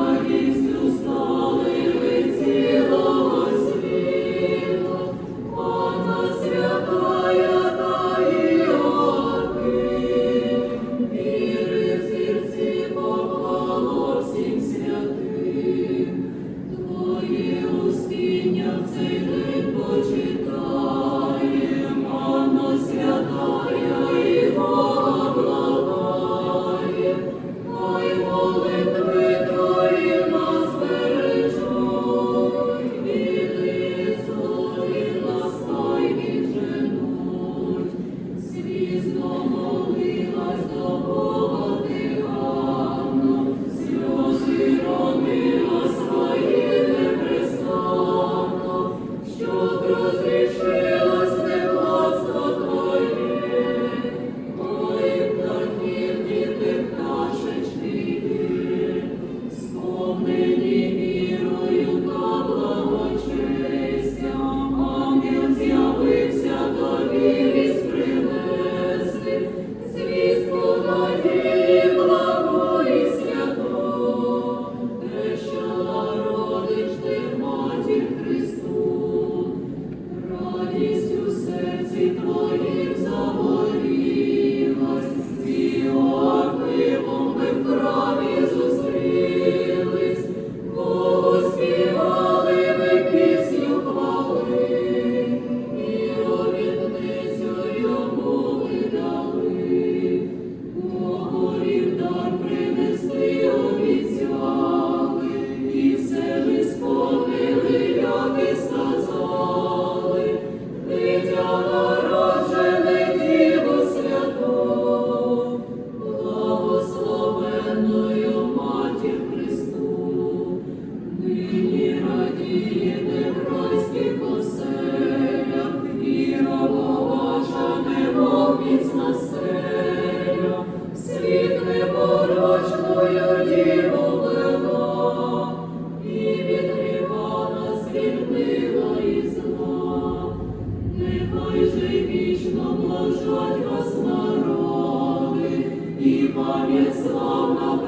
Радістю стали ви цілого світу. світ непорочною діву вело, і від гріха нас нехай же вічно блажать вас народи, і пам'ять славна.